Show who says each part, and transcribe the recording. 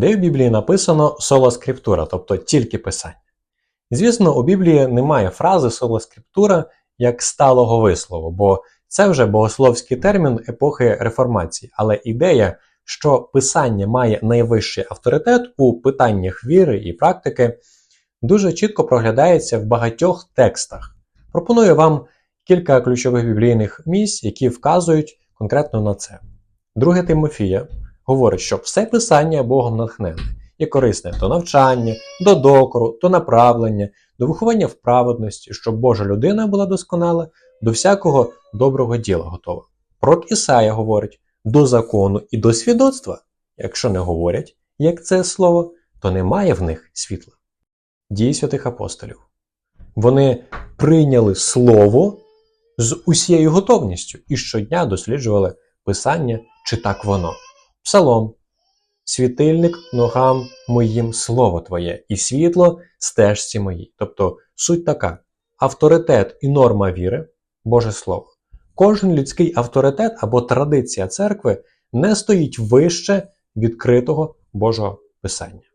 Speaker 1: де в Біблії написано сола скриптура, тобто тільки писання. Звісно, у Біблії немає фрази сола скриптура як сталого вислову, бо це вже богословський термін епохи реформації, але ідея, що писання має найвищий авторитет у питаннях віри і практики, дуже чітко проглядається в багатьох текстах. Пропоную вам кілька ключових біблійних місць, які вказують конкретно на це. Друге Тимофія говорить, що все писання Богом натхнене і корисне до навчання, до докору, до направлення, до виховання в праведності, щоб Божа людина була досконала, до всякого доброго діла готова. Пророк Ісая говорить до закону і до свідоцтва. Якщо не говорять, як це слово, то немає в них світла. Дії святих апостолів. Вони прийняли слово з усією готовністю і щодня досліджували писання, чи так воно. Псалом. Світильник ногам моїм слово Твоє, і світло стежці моїй. Тобто суть така: авторитет і норма віри Боже Слово. Кожен людський авторитет або традиція церкви не стоїть вище відкритого Божого Писання.